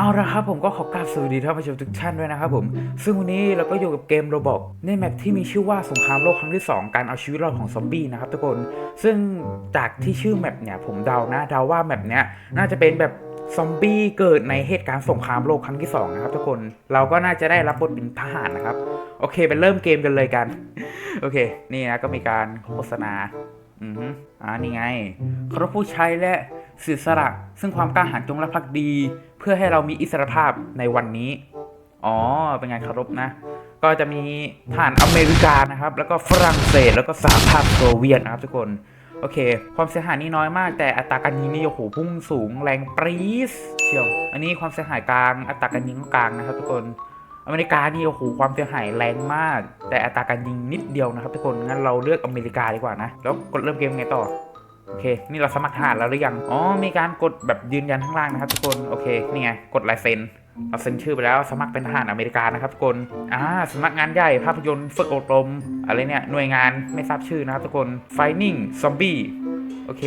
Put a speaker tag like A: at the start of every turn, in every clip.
A: เอาละครับผมก็ขอกราบสวัสดีท่านผู้ชมทุกท่านด้วยนะครับผม ซึ่งวันนี้เราก็อยู่กับเกมโรบอกในแมปที่มีชื่อว่าสงครามโลกครั้งที่ 2 การเอาชีวิตรอดของซอมบี้นะครับทุกคน ซึ่งจากที่ชื่อแมปเนี่ยผมเดานะเดาว่าแมปเนี้ยน่าจะเป็นแบบซอมบี้เกิดในเหตุการณ์สงครามโลกครั้งที่สองนะครับทุกคนเราก็น่าจะได้รับบทเป็นทหารนะครับ โอเคไปเริ่มเกมกันเลยกัน โอเค นี่นะก็มีการโฆษณาอืออ่านี่ไงเคารพผู้ใช้และ เสียสละ ซึ่งความกล้าหาญจงรักภักดี เพื่อให้เรามีอิสรภาพในวันนี้ อ๋อ เป็นไงเคารพนะ ก็จะมีทหารอเมริกานะครับ แล้วก็ฝรั่งเศส แล้วก็สหภาพโซเวียตนะครับทุกคน โอเค ความเสียหายนี่น้อยมาก แต่อัตราการยิงนี่โอ้โหพุ่งสูงแรงปรี๊ดเชียว อันนี้ความเสียหายกลาง อัตราการยิงก็กลางนะครับ ทุกคน อเมริกานี่โอ้โหความเสียหายแรงมาก แต่อัตราการยิงนิดเดียวนะครับ ทุกคน งั้นเราเลือกอเมริกาดีกว่านะ แล้วกดเริ่มเกมไงต่อ โอเค นี่เราสมัครทหารแล้วหรือยัง อ๋อ มีการกดแบบยืนยันข้างล่างนะครับทุกคน โอเค นี่ไง กดลายเซ็น เราเซ็นชื่อไปแล้ว สมัครเป็นทหารอเมริกานะครับทุกคน อ่าสำนักงานใหญ่ ภาพยนตร์ฝึกอบรม อะไรเนี่ย หน่วยงานไม่ทราบชื่อนะครับทุกคน Finding Zombie โอเค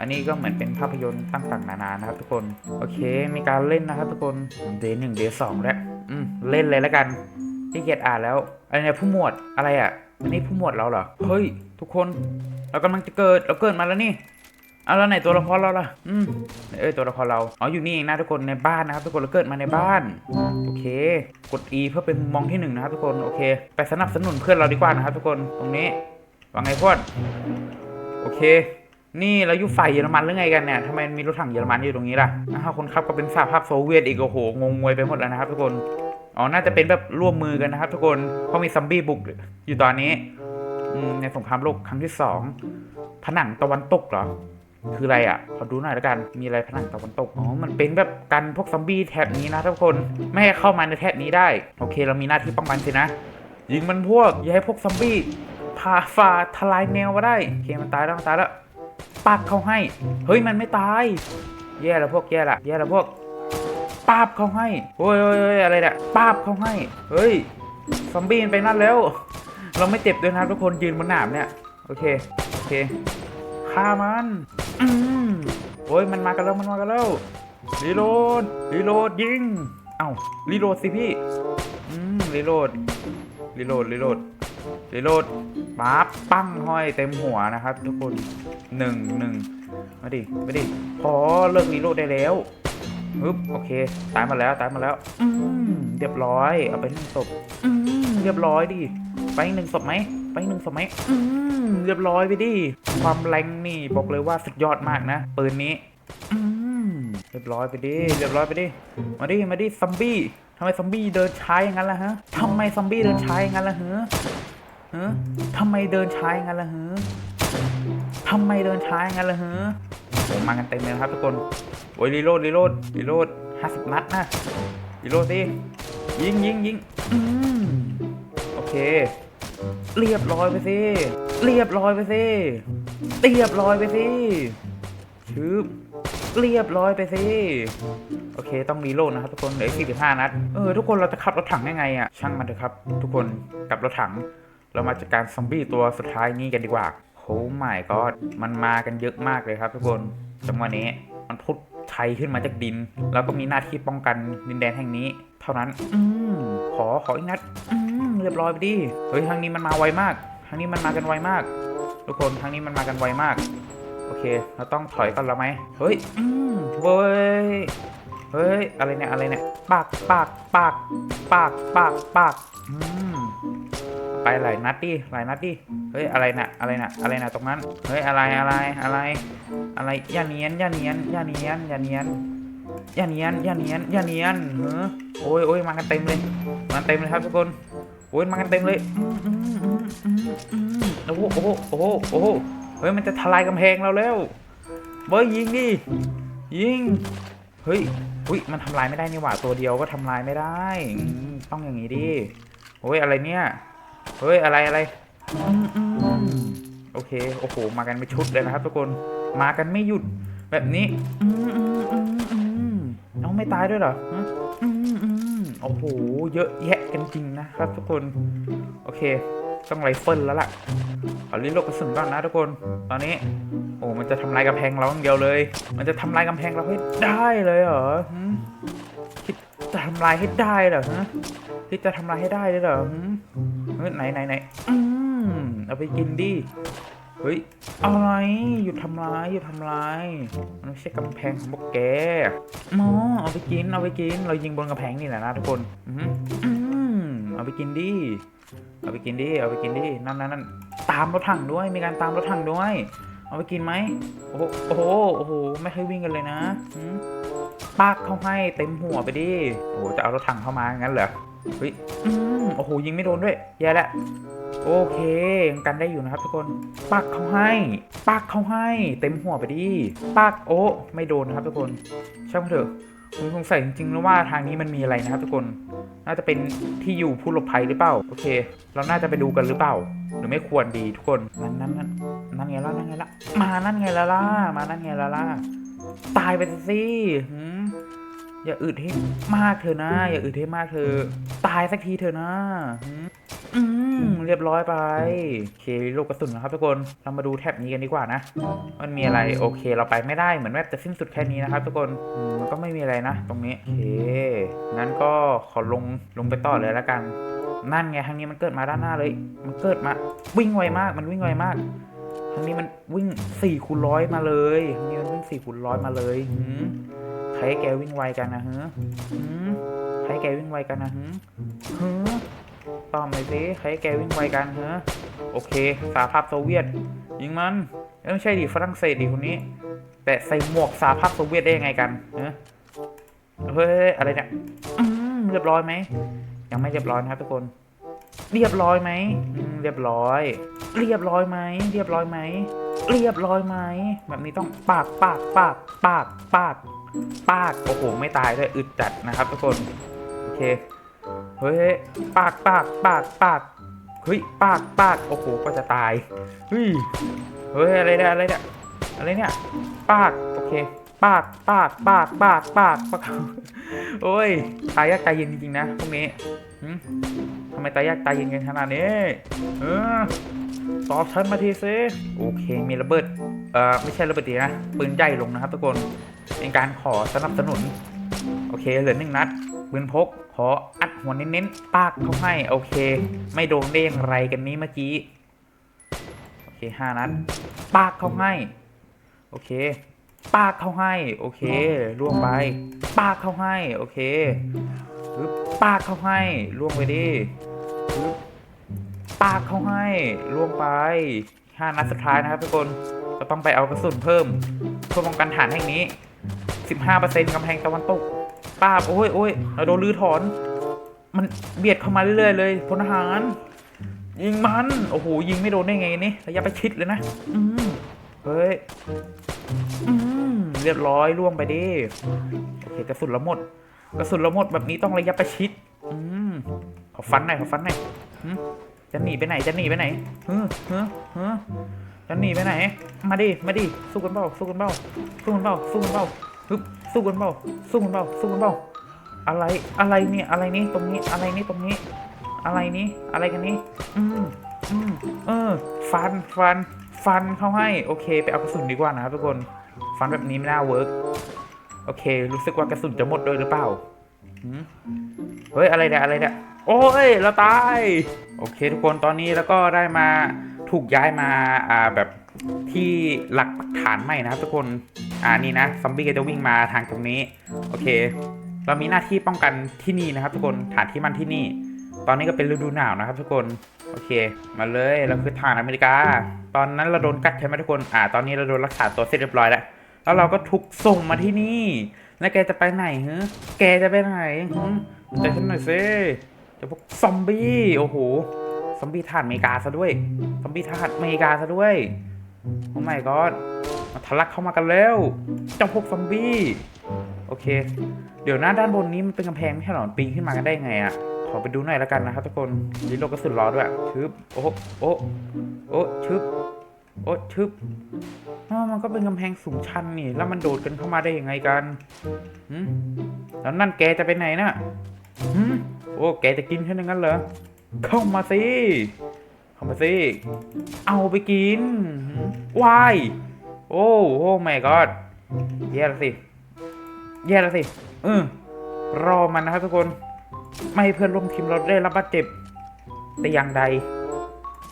A: อันนี้ก็เหมือนเป็นภาพยนตร์ต่างๆนานานะครับทุกคน โอเค มีการเล่นนะครับทุกคน เดย์หนึ่งเดย์สองแล้ว อืม เล่นเลยแล้วกันที่เกียจอ่านแล้ว อะไรเนี่ยผู้หมวด อะไรอะ อันนี้ผู้หมวดเราเหรอ เฮ้ย ทุกคน เรากำลังจะเกิด เราเกิดมาแล้วนี่เอาแล้วไหนตัวละครเราล่ะ อืม เอ้ยตัวละครเรา อ๋ออยู่นี่เองนะทุกคนในบ้านนะครับ ทุกคนเราเกิดมาในบ้าน โอเค กด E เพื่อเป็นมุมมองที่หนึ่งนะครับทุกคน โอเค ไปสนับสนุนเพื่อนเราดีกว่านะครับ ทุกคน ตรงนี้ ว่าไงพวดโอเค นี่เราอยู่ฝ่ายเยอรมันหรือไงกันเนี่ยทำไมมีรถถังเยอรมันอยู่ตรงนี้ล่ะอ้าวคนขับก็เป็นสหภาพโซเวียตอีกโอ้โห งงงวยไปหมดแล้วนะครับทุกคน อ๋อ น่าจะเป็นแบบร่วมมือกันนะครับ ทุกคน เพราะมีซัมบี้บุกอยู่ตอนนี้ในสงครามโลกครั้งที่สองผนังตะวันตกเหรอ คืออะไรอะ ขอดูหน่อยแล้วกัน มีอะไรผนังตะวันตก อ๋อ มันเป็นแบบกันพวกซอมบี้แถบนี้นะทุกคน ไม่ให้เข้ามาในแถบนี้ได้ โอเค เรามีหน้าที่ป้องกันสินะ ยิงมันพวก อย่าให้พวกซอมบี้พาฝ่าทลายแนวมาได้ โอเค มันตายแล้วมันตายแล้วปักเขาให้ เฮ้ย มันไม่ตาย แย่ล้วพวก แย่ละ แย่ล้วพวก ปาบเขาให้โอ้ยโอ้ยอ้ยอะไรเนี่ยปาบเขาให้ เฮ้ย ซอมบี้มันไปนั่นแล้ว เราไม่เจ็บด้วยนะทุกคนยืนบนหนามเนี่ย โอเค โอเคฆ่ามันอืมโอ้ยมันมากันแล้วมันมากันแล้วรีโหลดรีโหลดยิง เอ้ารีโหลดสิพี่อืมรีโหลดรีโหลดรีโหลดรีโหลดปั๊บปั้งห้อยเต็มหัวนะครับ ทุกคนหนึ่งหนึ่งมาดิมาดิพอเลิกรีโหลดได้แล้ว ฮึบโอเค ตายมาแล้วตายมาแล้ว อืมเรียบร้อย เอาไปหนึ่งศพอืมเรียบร้อยดิไปอีกหนึ่งศพไหมไปอีกหนึ่งศพไหมอืมเรียบร้อยไปดิความแรงนี่บอกเลยว่าสุดยอดมากนะปืนนี้อืมเรียบร้อยไปดิเรียบร้อยไปดิมาดิมาดิซอมบี้ทำไมซอมบี้เดินช้าอย่างนั้นล่ะฮะทำไมซอมบี้เดินช้าอย่างนั้นล่ะฮะฮะทำไมเดินช้าอย่างนั้นล่ะฮะทำไมเดินช้าอย่างนั้นล่ะฮะ โอ้มากันเต็มเลยนะครับทุกคน โอ้ยรีโหลดรีโหลดรีโหลดห้าสิบนัดนะรีโหลดสิยิงยิงยิงอืมโอเค เรียบร้อยไปสิ เรียบร้อยไปสิ เรียบร้อยไปสิชืบเรียบร้อยไปสิ โอเค ต้องรีโหลดนะครับทุกคน เหลือสี่สิบห้านัด เออ ทุกคนเราจะขับรถถังยังไงอะช่างมันเถอะครับ ทุกคนกลับรถถัง เรามาจัดการซอมบี้ตัวสุดท้ายนี้กันดีกว่าโอ้ไม่ก็มันมากันเยอะมากเลยครับทุกคน จังหวะนี้มันพุดชัยขึ้นมาจากดิน แล้วก็มีหน้าที่ป้องกันดินแดนแห่งนี้ เท่านั้น อืมขอขออีกนัดอืมเรียบร้อยไปดิเฮ้ยทางนี้มันมาไวมากทางนี้มันมากันไวมาก ทุกคนทางนี้มันมากันไวมาก โอเค เราต้องถอยก่อนแล้วไหมเฮ้ยอืมเว้ยเฮ้ยอะไรเนี่ยอะไรเนี่ยปากปากปากปากปากปากอืม ไปหลายนัดดิหลายนัดดิเฮ้ยอะไรนะอะไรนะอะไรนะตรงนั้นเฮ้ยอะไรอะไรอะไร อะไรอย่าเนียนอย่าเนียนอย่าเนียนอย่าเนียนอย่าเนียนอย่าเนียนอย่าเนียนเฮ้อโอ้ยโอ้ยมากันเต็มเลยมาเต็มเลยครับทุกคนโอ้ยมากันเต็มเลยโอ้โหโอ้โหโอ้โหโอ้โหเฮ้ยมันจะทลายกำแพงเราแล้วเบ้ยยิงดิยิงเฮ้ยอุ้ยมันทำลายไม่ได้นี่หว่าตัวเดียวก็ทำลายไม่ได้ ต้องอย่างนี้ดิโอ้ยอะไรเนี่ย เฮ้ย อะไรอะไรอืมอืมโอเค โอ้โห มากันเป็นชุดเลยนะครับทุกคน มากันไม่หยุด แบบนี้อืมอืมอืมอืมน้องไม่ตายด้วยเหรอฮะอืมอืมโอ้โห เยอะแยะกันจริงนะครับทุกคน โอเค ต้องไรเฟิลแล้วล่ะขอรีโหลดกระสุนก่อนนะทุกคน ตอนนี้ โอ้มันจะทำลายกำแพงเราอย่างเดียวเลย มันจะทำลายกำแพงเราให้ได้เลยเหรอหืมคิดจะทำลายให้ได้เหรอฮะคิดจะทำลายให้ได้เลยเหรอหืม เฮ้ยไหนไหนไหนอืมเอาไปกินดิ เฮ้ย อะไร หยุดทำลาย หยุดทำลาย มันไม่ใช่กำแพงของพวกแกหมอเอาไปกิน เอาไปกิน เรายิงบนกำแพงนี่แหละนะทุกคนอืมอืมเอาไปกินดิ เอาไปกินดิ เอาไปกินดิ นั่นนั่นนั่นตามรถถังด้วย มีการตามรถถังด้วย เอาไปกินไหม โอ้โห โอ้โห โอ้โห ไม่ให้วิ่งกันเลยนะหืมปากเข้าให้เต็มหัวไปดิ โอ้โห จะเอารถถังเข้ามางั้นเหรอ เฮ้ยอืมโอ้โหยิงไม่โดนด้วยแย่แล้วโอเคยังกันได้อยู่นะครับทุกคนปากเข้าให้ปากเข้าให้ เต็มหัวไปดิปากโอ้ไม่โดนนะครับทุกคนช่างมันเถอะผมสงสัยจริงๆแล้วว่าทางนี้มันมีอะไรนะครับทุกคน น่าจะเป็นที่อยู่ผู้หลบภัยหรือเปล่า โอเค เราน่าจะไปดูกันหรือเปล่า หรือไม่ควรดีทุกคน นั่นนั่นนั่นนั่นไงล่ะนั่นไงล่ะ มานั่นไงล่ะล่ะมานั่นไงล่ะล่ะ ตายไปสิหืม อย่าอึดให้มากเธอะนะ อย่าอึดให้มากเธอะตายสักทีเถอะนะหืมอืมเรียบร้อยไปโอเคลูกกระสุนนะครับทุกคนเรามาดูแท็บนี้กันดีกว่านะ มันมีอะไรโอเค เราไปไม่ได้เหมือนแมปจะสิ้นสุดแค่นี้นะครับ ทุกคนอืมมันก็ไม่มีอะไรนะ ตรงนี้โอเคงั้นก็ขอลงลงไปต่อเลยแล้วกัน นั่นไงทางนี้มันเกิดมาด้านหน้าเลย มันเกิดมาวิ่งไวมาก มันวิ่งไวมาก ทางนี้มันวิ่งสี่คูณร้อยมาเลยทางนี้มันวิ่งสี่คูณร้อยมาเลยหืมใครให้แกวิ่งไวกันนะฮะหืมใครให้แกวิ่งไวกันนะฮะฮึตอบหน่อยสิใครให้แกวิ่งไวกันฮะโอเคสหภาพโซเวียต ยิงมันเอ้ยไม่ใช่ดิฝรั่งเศสดิคนนี้ แต่ใส่หมวกสหภาพโซเวียตได้ยังไงกันฮะเฮ้ยอะไรเนี่ยอืมเรียบร้อยไหมยังไม่เรียบร้อยนะครับทุกคน เรียบร้อยไหมอืมเรียบร้อย เรียบร้อยไหมเรียบร้อยไหมเรียบร้อยไหมแบบนี้ต้องปากปากปากปากปากปากโอ้โหไม่ตายด้วยอึดจัดนะครับทุกคนโอเคเฮ้ยปากปากปากปากเฮ้ยปากปากโอ้โหก็จะตายเฮ้ยเฮ้ยอะไรเนี่ยอะไรเนี่ยอะไรเนี่ยปากโอเคปากปากปากปากปากปากโอ้ยตายยากตายเย็นจริงๆนะพวกนี้ ทำไมตายยากตายเย็นกันขนาดนี้เออตอบฉันมาทีซิโอเค มีระเบิด เอ่อ ไม่ใช่ระเบิดดีนะ ปืนใหญ่ลงนะครับทุกคน เป็นการขอสนับสนุน โอเค เหลือหนึ่งนัด ปืนพก ขออัดหัวเน้นๆ ปากเข้าให้ โอเค ไม่โดนได้อย่างไรกันนี้เมื่อกี้ โอเคห้านัด ปากเข้าให้ โอเค ปากเข้าให้ โอเค ล่วงไป ปากเข้าให้ โอเค ปากเขาให้ล่วงไปดิปากเขาให้ล่วงไปห้านัดสุดท้ายนะครับทุกคนก็ต้องไปเอากระสุนเพิ่มเพื่อป้องกันฐานแห่งนี้15%กำแพงตะวันตกป้าบโอ้ยโอ้ยเราโดนลื้อถอน มันเบียดเข้ามาเรื่อยๆเลยพลทหาร ยิงมัน โอ้โหยิงไม่โดนได้ไงนี่ระยะประชิดเลยนะ อืมเฮ้ยอืมเรียบร้อยล่วงไปดิโอเคกระสุนเราหมด กระสุนเราหมดแบบนี้ต้องระยะประชิด อืมขอฟันหน่อยขอฟันหน่อยอืมจะหนีไปไหนจะหนีไปไหนเฮ้อเฮ้อเฮ้อจะหนีไปไหน มาดิ มาดิ สู้กันเปล่าสู้กันเปล่าสู้กันเปล่าสู้กันเปล่าฮึบสู้กันเปล่าสู้กันเปล่าสู้กันเปล่าอะไร อะไรเนี่ย อะไรนี่ตรงนี้ อะไรนี่ตรงนี้ อะไรนี่อะไรกันนี่อืมอืมเออ ฟัน ฟัน ฟันเข้าให้ โอเค ไปเอากระสุนดีกว่านะครับทุกคน ฟันแบบนี้ไม่น่าเวิร์ก โอเค รู้สึกว่ากระสุนจะหมดด้วยหรือเปล่าเฮ้ย อะไรเนี่ย อะไรเนี่ย โอ้ย เราตาย โอเค ทุกคน ตอนนี้แล้วก็ได้มาถูกย้ายมา อ่า แบบที่หลักฐานใหม่นะครับทุกคน อ่า นี่นะ ซอมบี้ก็จะวิ่งมาทางตรงนี้ โอเค เรามีหน้าที่ป้องกันที่นี่นะครับ ทุกคน ฐานที่มันที่นี่ ตอนนี้ก็เป็นฤดูหนาวนะครับ ทุกคน โอเค มาเลย เราคือฐานอเมริกา ตอนนั้นเราโดนกัดใช่ไหมทุกคน อ่า ตอนนี้เราโดนรักษาตัวเสร็จเรียบร้อยแล้ว แล้วเราก็ถูกส่งมาที่นี่ แล้วแกจะไปไหนฮะแกจะไปไหนฮะใจฉันหน่อยสิเดี๋ยวพวกซอมบี้โอ้โหซอมบี้ทหารเมกาซะด้วยซอมบี้ทหารเมกาซะด้วยโอ้ไม่ก็มาทะลักเข้ามากันแล้วเจ้าพวกซอมบี้โอเค เดี๋ยวหน้าด้านบนนี้มันเป็นกำแพงไม่ใช่หรอปีนขึ้นมากันได้ไงอะ่ะขอไปดูหน่อยแล้วกันนะครับทุกคนรีโลกระสุนล้อด้วยชึบโอ้โอ้โอ้ชึบ โอ้ชึบอ้าวมันก็เป็นกำแพงสูงชันนี่ แล้วมันโดดกันเข้ามาได้ยังไงกันหืมแล้วนั่นแกจะไปไหนน่ะหืมโอ้แกจะกินแค่นั้นเหรอ เข้ามาสิ เข้ามาสิ เอาไปกินวายโอ้โอ้ไม่กอดแย่แล้วสิ แย่แล้วสิเออรอมันนะครับทุกคน ไม่ให้เพื่อนร่วมทีมเราได้รับบาดเจ็บแต่อย่างใด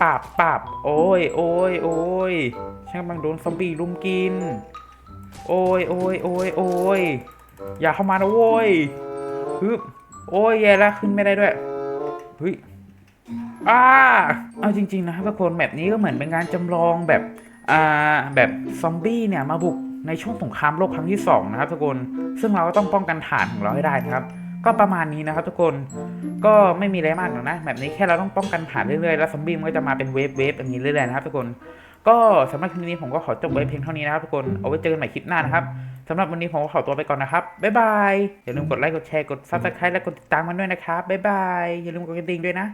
A: ปราบปราบโอ้ยโอ้ยโอ้ยฉันกำลังโดนซอมบี้ลุมกิน โอ้ยโอ้ยโอ้ยโอ้ยอย่าเข้ามานะโว้ยฮึบโอ้ยแย่แล้วขึ้นไม่ได้ด้วยเฮ้ยอ้าเอาจริง ๆ นะครับทุกคนแบบนี้ก็เหมือนเป็นการจำลองแบบอ่าแบบซอมบี้เนี่ยมาบุกในช่วงสงครามโลกครั้งที่สองนะครับทุกคน ซึ่งเราก็ต้องป้องกันฐานของเราให้ได้นะครับ ก็ประมาณนี้นะครับทุกคนก็ไม่มีอะไรมากหรอกนะแบบนี้แค่เราต้องป้องกันผ่านเรื่อยๆแล้วซอมบี้มันก็จะมาเป็นเวฟเวฟอย่างนี้เรื่อยๆนะครับทุกคนก็สำหรับคลิปนี้ผมก็ขอจบไว้เพียงเท่านี้นะครับทุกคนเอาไว้เจอกันใหม่คลิปหน้านะครับสำหรับวันนี้ผมก็ขอตัวไปก่อนนะครับ บ๊ายบาย อย่าลืมกดไลค์ กดแชร์ กดซับสไครต์และกดติดตามกันด้วยนะครับ บ๊ายบาย อย่าลืมกดกระดิ่งด้วยนะ